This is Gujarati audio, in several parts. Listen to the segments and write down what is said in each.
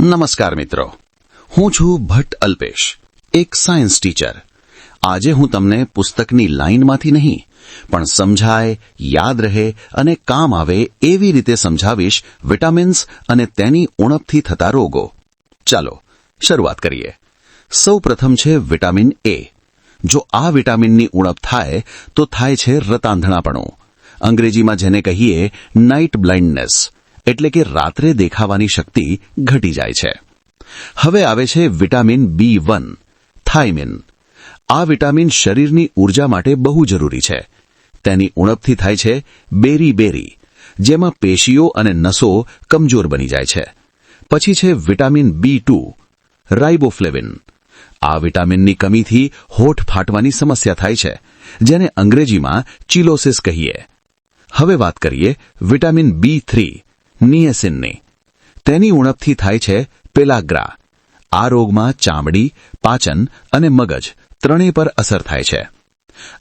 નમસ્કાર મિત્રો. હું છું ભટ્ટ અલ્પેશ, એક સાયન્સ ટીચર. આજે હું તમને પુસ્તકની લાઇનમાંથી નહીં, પણ સમજાય, યાદ રહે અને કામ આવે એવી રીતે સમજાવીશ વિટામિન્સ અને તેની ઉણપથી થતા રોગો. ચાલો, શરૂઆત કરીએ. સૌ પ્રથમ છે વિટામિન એ. જો આ વિટામિનની ઉણપ થાય, તો થાય છે રતાંધણાપણું. અંગ્રેજીમાં જેને કહીએ નાઇટ બ્લાઇન્ડનેસ એટલે કે રાત્રે દેખાવાની શક્તિ ઘટી જાય છે. હવે આવે છે વિટામિન બી વન, થાઇમિન. આ વિટામિન શરીરની ઊર્જા માટે બહુ જરૂરી છે. તેની ઉણપથી થાય છે બેરી બેરી, જેમાં પેશીઓ અને નસો કમજોર બની જાય છે. પછી છે વિટામિન બી ટુ, રાઇબોફ્લેવિન. આ વિટામિનની કમીથી હોઠ ફાટવાની સમસ્યા થાય છે, જેને અંગ્રેજીમાં ચિલોસિસ કહીએ. હવે વાત કરીએ વિટામિન બી થ્રી નિયસિનની. તેની ઉણપથી થાય છે પેલાગ્રા. આ રોગમાં ચામડી, પાચન અને મગજ ત્રણેય પર અસર થાય છે.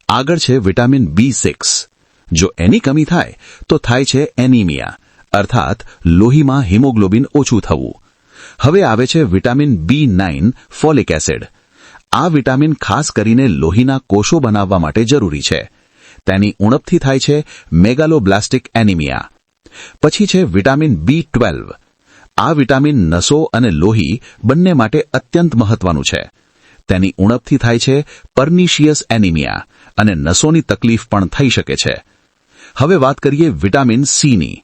આગળ છે વિટામિન બી સિક્સ. જો એની કમી થાય, તો થાય છે એનિમિયા, અર્થાત લોહીમાં હિમોગ્લોબિન ઓછું થવું. હવે આવે છે vitamin B nine folic acid. આ વિટામિન ખાસ કરીને લોહીના કોષો બનાવવા માટે જરૂરી છે. તેની ઉણપથી થાય છે મેગાલોબ્લાસ્ટિક એનિમિયા પછી છે વિટામિન બી ટ્વેલ્વ. આ વિટામિન નસો અને લોહી બંને માટે અત્યંત મહત્વનું છે. તેની ઉણપથી થાય છે પર્નિશિયસ એનિમિયા અને નસોની તકલીફ પણ થઈ શકે છે. હવે વાત કરીએ વિટામિન સીની.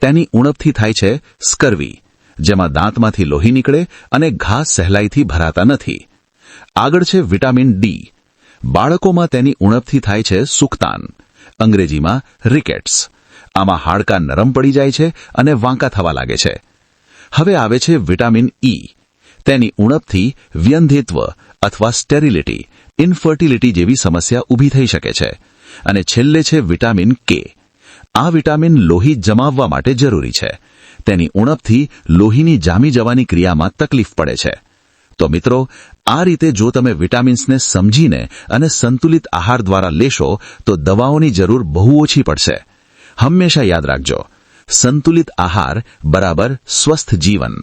તેની ઉણપથી થાય છે સ્કર્વી, જેમાં દાંતમાંથી લોહી નીકળે અને ઘા સહેલાઈથી ભરાતા નથી. આગળ છે વિટામિન ડી. બાળકોમાં તેની ઉણપથી થાય છે સુકતાન, અંગ્રેજીમાં રિકેટ્સ. આમાં હાડકાં નરમ પડી જાય છે અને વાંકા થવા લાગે છે. હવે આવે છે વિટામિન ઈ તેની ઉણપથી વ્યંધિત્વ અથવા સ્ટેરિલિટી, ઇન્ફર્ટિલિટી જેવી સમસ્યા ઊભી થઈ શકે છે. અને છેલ્લે છે વિટામિન કે આ વિટામિન લોહી જમાવવા માટે જરૂરી છે. તેની ઉણપથી લોહીની જામી જવાની ક્રિયામાં તકલીફ પડે છે. તો મિત્રો, આ રીતે જો તમે વિટામિન્સને સમજીને અને સંતુલિત આહાર દ્વારા લેશો, તો દવાઓની જરૂર બહુ ઓછી પડશે. હંમેશા યાદ રાખજો. સંતુલિત આહાર બરાબર સ્વસ્થ જીવન.